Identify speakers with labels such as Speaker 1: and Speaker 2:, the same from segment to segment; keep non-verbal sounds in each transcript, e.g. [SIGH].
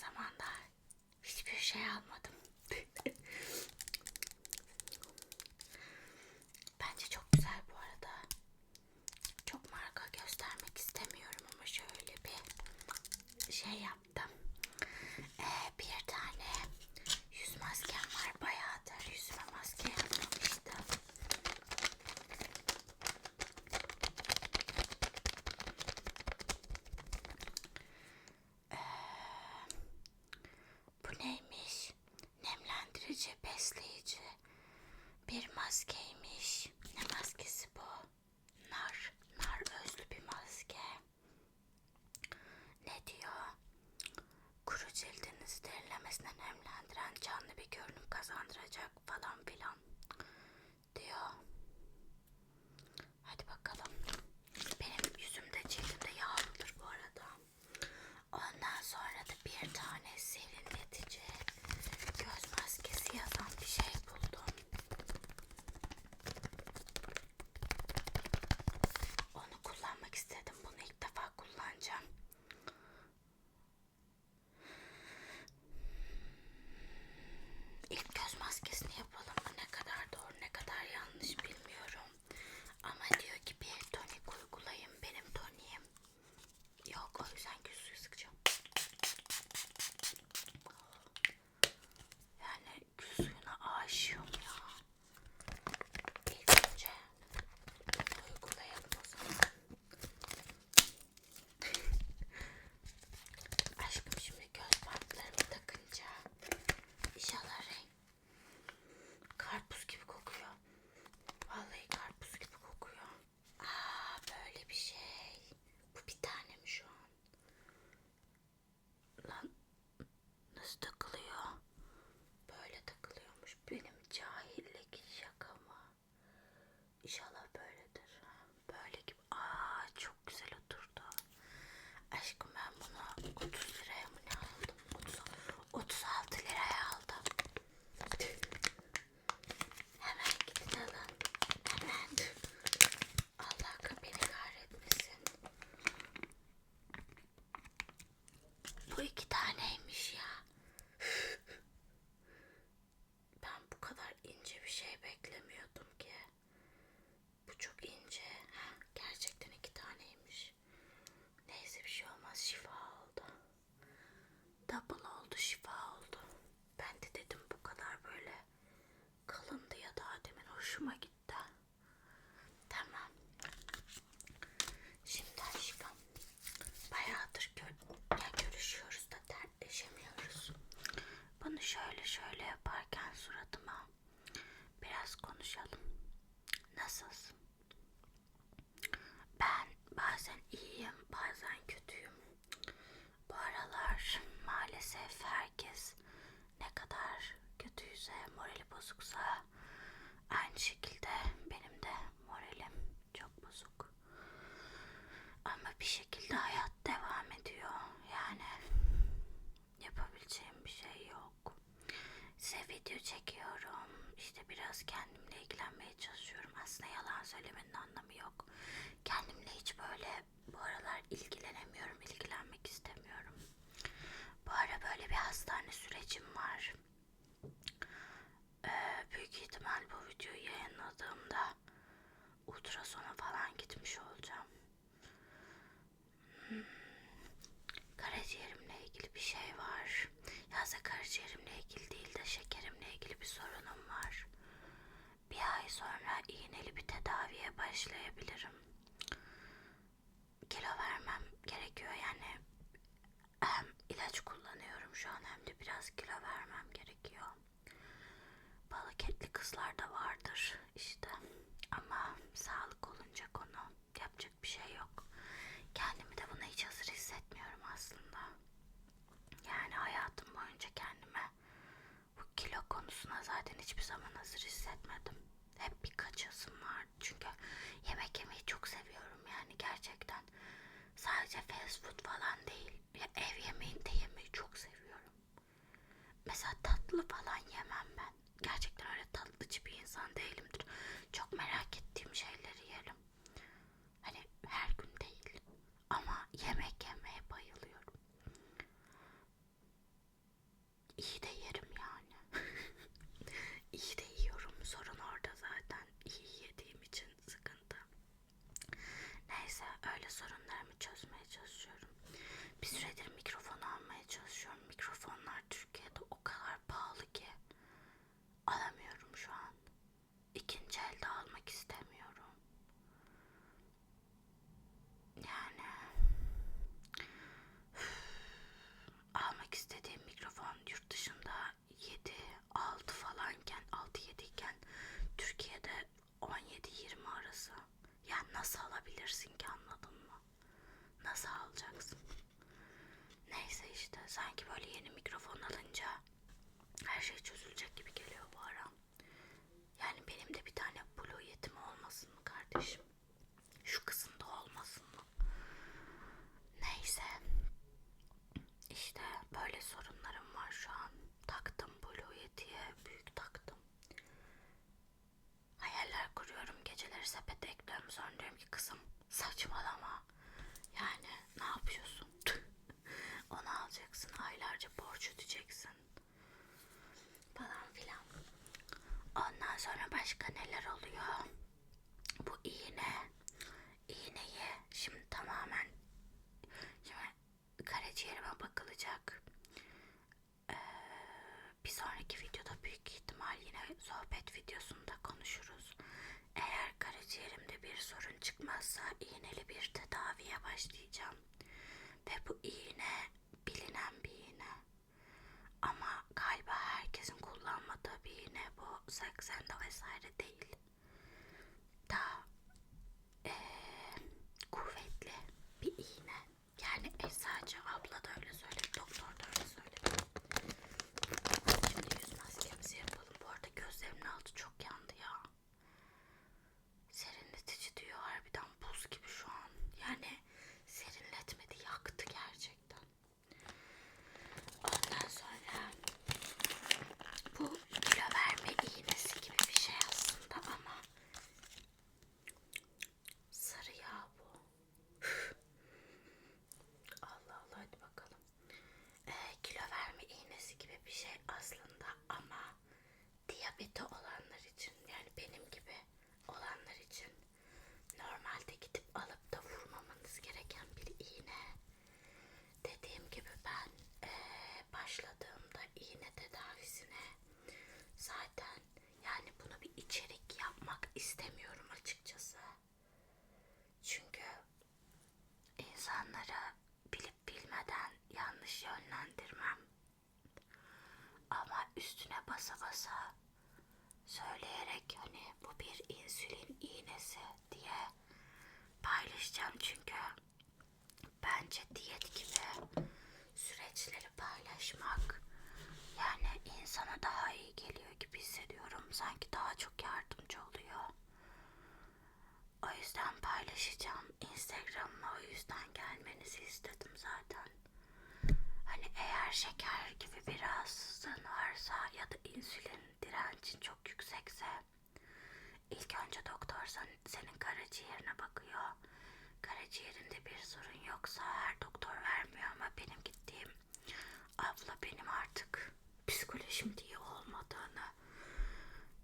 Speaker 1: zamanda hiçbir şey almadım. size video çekiyorum. İşte biraz kendimle ilgilenmeye çalışıyorum. Aslında yalan söylemenin anlamı yok. Kendimle hiç böyle bu aralar ilgilenemiyorum, ilgilenmek istemiyorum. Bu ara böyle bir hastane sürecim var. Ee, büyük ihtimal bu videoyu yayınladığımda ultrasona falan gitmiş olacağım. Hmm. Karaciğerimle ilgili bir şey var. Yazda karaciğerimle ilgili değil şekerimle ilgili bir sorunum var. Bir ay sonra iğneli bir tedaviye başlayabilirim. Kilo vermem gerekiyor yani hem ilaç kullanıyorum şu an hem de biraz kilo vermem gerekiyor. Balık etli kızlar da vardır işte ama sağlık olunca konu yapacak bir şey yok. fast food falan değil. Ya ev yemeğinde yemeyi çok seviyorum. Mesela tatlı falan yemem ben. Geceleri sepete ekliyorum. Sonra diyorum ki kızım saçmalama. Yani ne yapıyorsun? Onu alacaksın. Aylarca borç ödeyeceksin. Falan filan. Ondan sonra başka neler oluyor? Bu iğne. İğneyi şimdi tamamen Şimdi karaciğerime bakılacak. Ee, bir sonraki videoda büyük ihtimal yine sohbet videosunda konuşuruz. Eğer karaciğerimde bir sorun çıkmazsa iğneli bir tedaviye başlayacağım. Ve bu iğne bilinen bir iğne. Ama galiba herkesin kullanmadığı bir iğne. Bu Saxenda vesaire değil. Daha ee, kuvvetli bir iğne. Yani eczacı abla da öyle söyledi, doktor da öyle söyledi. Şimdi yüz maskemizi yapalım. Bu arada gözlerimin altı çok yandı ya. Serinletici diyor harbiden buz gibi şu an. Yani serinletmedi, yaktı gerçekten. Ondan sonra bu kilo verme iğnesi gibi bir şey aslında ama Sarı yağ bu. Allah Allah hadi bakalım. Ee, kilo verme iğnesi gibi bir şey aslında ama diyabeti olanlar için yani benim gibi olanlar için normalde gidip alıp da vurmamanız gereken bir iğne. Dediğim gibi ben ee, başladığımda iğne tedavisine zaten yani bunu bir içerik yapmak istemiyorum açıkçası. Çünkü insanları bilip bilmeden yanlış yönlendirmem. Ama üstüne basa basa söyleyerek hani bu bir insülin iğnesi diye paylaşacağım çünkü bence diyet gibi süreçleri paylaşmak yani insana daha iyi geliyor gibi hissediyorum. Sanki daha çok yardımcı oluyor. O yüzden paylaşacağım. Instagram'la o yüzden gelmenizi istedim zaten. Hani eğer şeker gibi bir rahatsızlığın varsa ya da insülin direncin çok yüksekse ilk önce doktor sen- senin karaciğerine bakıyor. Karaciğerinde bir sorun yoksa her doktor vermiyor ama benim gittiğim abla benim artık psikolojim iyi olmadığını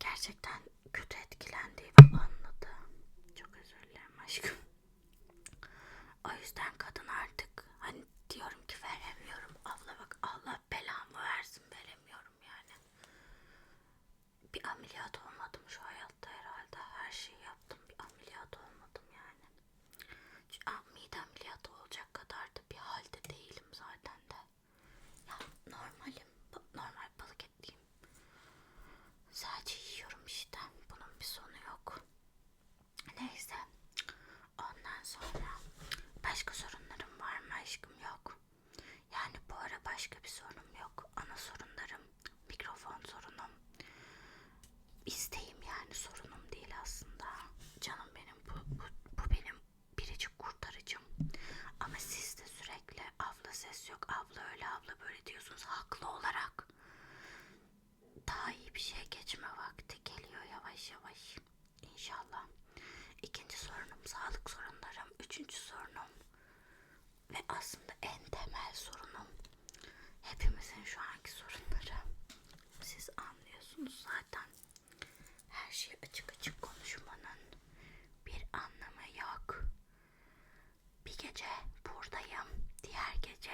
Speaker 1: gerçekten kötü etkilendiğimi anladı. Çok özür dilerim aşkım. O yüzden kadın artık hani diyorum ki veremiyorum. Abla bak Allah belamı versin veremiyorum yani. Bir ameliyat olmadım şu hayatta herhalde. Her şeyi yaptım bir ameliyat olmadım yani. Çünkü ah, mide ameliyatı olacak kadar da bir halde değilim zaten de. Ya normalim. ba- Normal balık etliyim. Sadece yiyorum işte. Bunun bir sonu yok. Neyse. Ondan sonra başka sorunlarım var mı aşkım? Yok. Yani bu ara başka bir sorunum yok. Ana sorunlarım mikrofon sorunum. İsteğim yani sorunum değil aslında. Canım benim bu, bu, bu benim biricik kurtarıcım. Ama siz de sürekli abla ses yok, abla öyle, abla böyle diyorsunuz haklı olarak. Daha iyi bir şey geçme vakti geliyor yavaş yavaş. İnşallah. İkinci sorunum sağlık sorunlarım. Üçüncü sorunum ve aslında anlıyorsunuz zaten. Her şeyi açık açık konuşmanın bir anlamı yok. Bir gece buradayım, diğer gece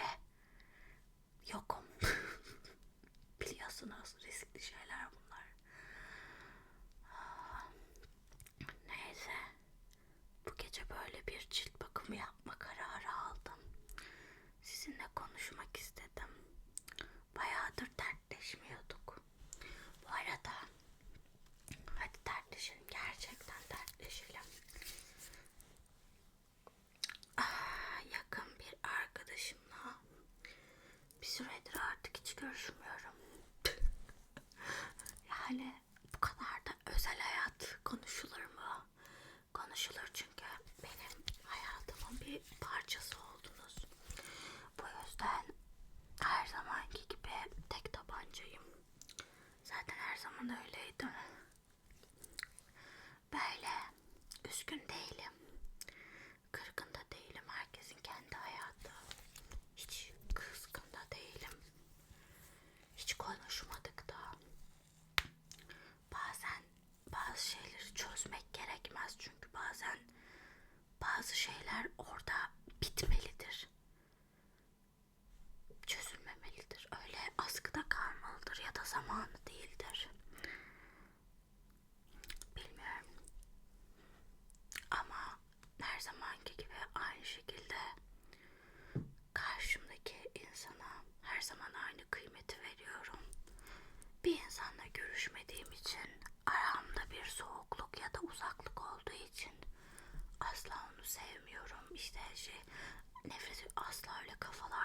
Speaker 1: yokum. [LAUGHS] Biliyorsunuz riskli şeyler bunlar. Ah, Neyse. Bu gece böyle bir cilt bakımı yapma kararı aldım. Sizinle konuşmak istedim. Görüşmüyorum. [LAUGHS] Yani bu kadar da özel hayat konuşulur mu? Konuşulur çünkü benim hayatımın bir parçası oldunuz. Bu yüzden her zamanki gibi tek tabancayım. Zaten her zaman öyleydim. Böyle üzgün değilim. Kırgın da değilim. Herkesin kendi hayatı. Hiç kızgın da değilim. Hiç konuşmadık da. Bazen bazı şeyleri çözmek gerekmez çünkü bazen bazı şeyler orada bitmelidir. Çözülmemelidir. Öyle askıda kalmalıdır ya da zamanı değildir. Bilmiyorum. Ama her zamanki gibi aynı şekilde karşımdaki insana her zaman aynı kıymeti veriyorum. Bir insanla görüşmediğim asla onu sevmiyorum. İşte şey nefret asla öyle kafalarda